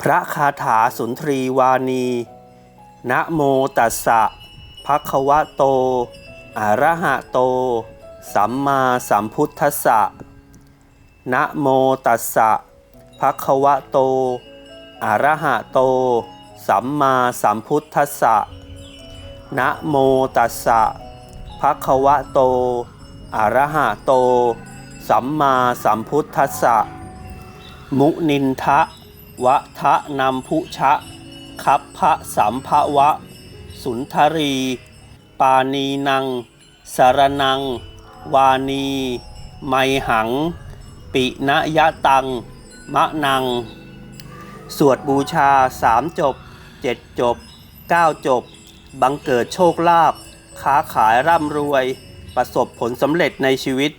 พระคาถาสุนทรีวานี นะโมตัสสะภะคะวะโต อะระหะโต สัมมาสัมพุทธัสสะ นะโมตัสสะภะคะวะโต อะระหะโต สัมมาสัมพุทธัสสะ นะโมตัสสะภะคะวะโต อะระหะโต สัมมาสัมพุทธัสสะ มุนินทะ วะทะนัมพุชะคับพพะสัมภวะ สุนทรี ปานีนัง สารนัง วานี ไมหัง ปิณยะตัง มะนัง สวดบูชาสามจบเจ็ดจบเก้าจบ บังเกิดโชคลาภค้าขายร่ำรวย ประสบผลสำเร็จในชีวิต